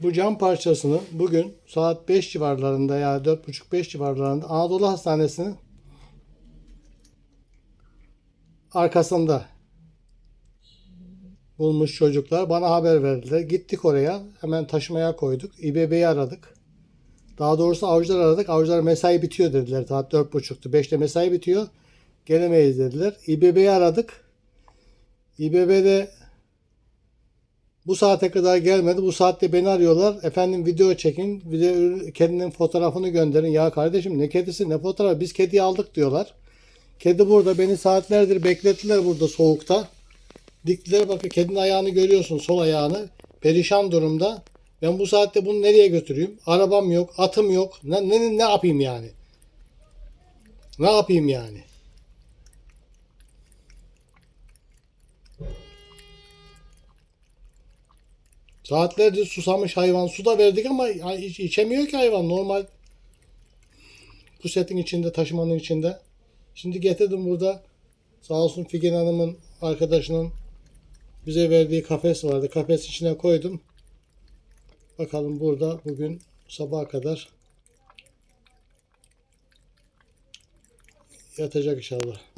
Bu cam parçasını bugün saat 5 civarlarında ya 4.30-5 civarlarında Anadolu Hastanesi'nin arkasında bulmuş çocuklar. Bana haber verdiler. Gittik oraya. Hemen taşımaya koyduk. İBB'yi aradık. Daha doğrusu avcılar aradık. Avcılar mesai bitiyor dediler. Saat 4.30'tu. 5'te mesai bitiyor. Gelemeyiz dediler. İBB'yi aradık. İBB'de bu saate kadar gelmedi. Bu saatte beni arıyorlar. Efendim video çekin. Video, kedinin fotoğrafını gönderin. Ya kardeşim ne kedisi ne fotoğrafı. Biz kediyi aldık diyorlar. Kedi burada. Beni saatlerdir beklettiler burada soğukta. Diktiler bakın kedinin ayağını görüyorsun. Sol ayağını. Perişan durumda. Ben bu saatte bunu nereye götüreyim? Arabam yok. Atım yok. Ne, ne, ne yapayım yani? Ne yapayım yani? Saatlerdir susamış hayvan. Su da verdik ama iç- içemiyor ki hayvan. Normal pusetin içinde, taşımanın içinde. Şimdi getirdim burada. Sağ olsun Figen Hanım'ın arkadaşının bize verdiği kafes vardı. Kafes içine koydum. Bakalım burada bugün sabaha kadar yatacak inşallah.